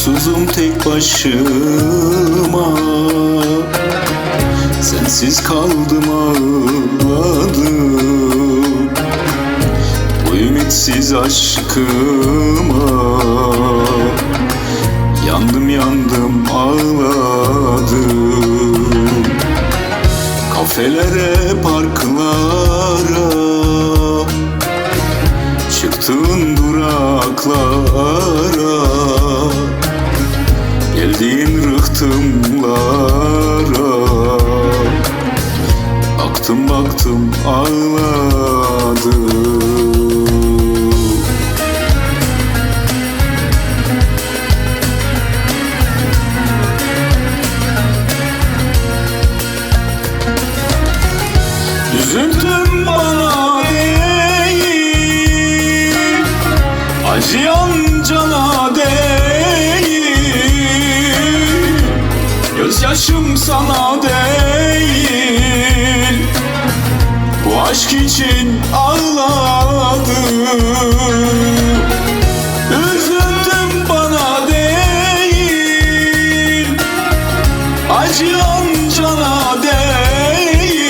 Mutsuzum tek başıma. Sensiz kaldım ağladım. Bu ümitsiz aşkıma. Yandım yandım ağladım. Kafelere parklara. Çıktığın duraklara Geldiğin rıhtımlara. Baktım baktım ağladım. Üzüntüm bana değil Acıyan Gözyaşım sana değil. Bu aşk için ağladım Üzüntüm bana değil. Acıyan cana değil.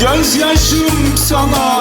Gözyaşım sana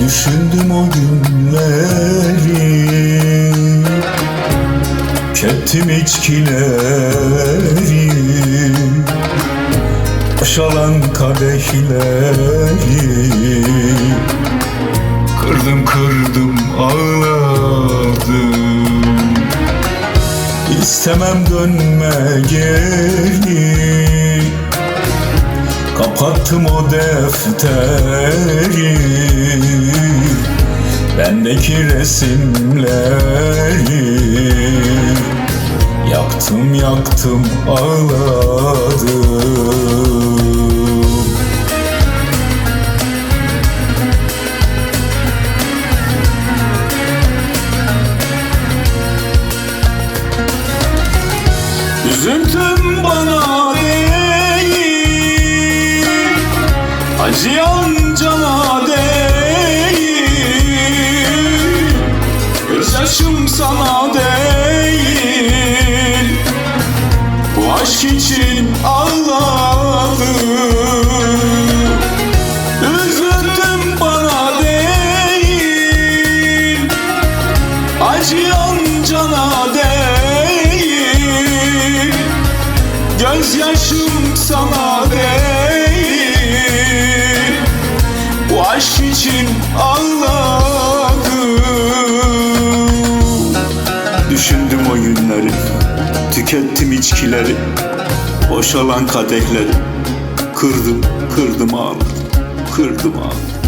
Düşündüm o günleri. Kettim içkileri. Boşalan kadehleri. Kırdım kırdım ağladım. İstemem dönme geri Kapattım o defteri. Bendeki resimleri. Yaktım yaktım ağladım Acıyan cana değil. Gözyaşım sana değil. Bu aşk için ağladım Üzüntüm bana değil. Acıyan cana değil. Gözyaşım sana değil aşk için ağladım. Düşündüm o günleri Tükettim içkileri Boşalan kadehleri. Kırdım, kırdım ağladım Kırdım ağladım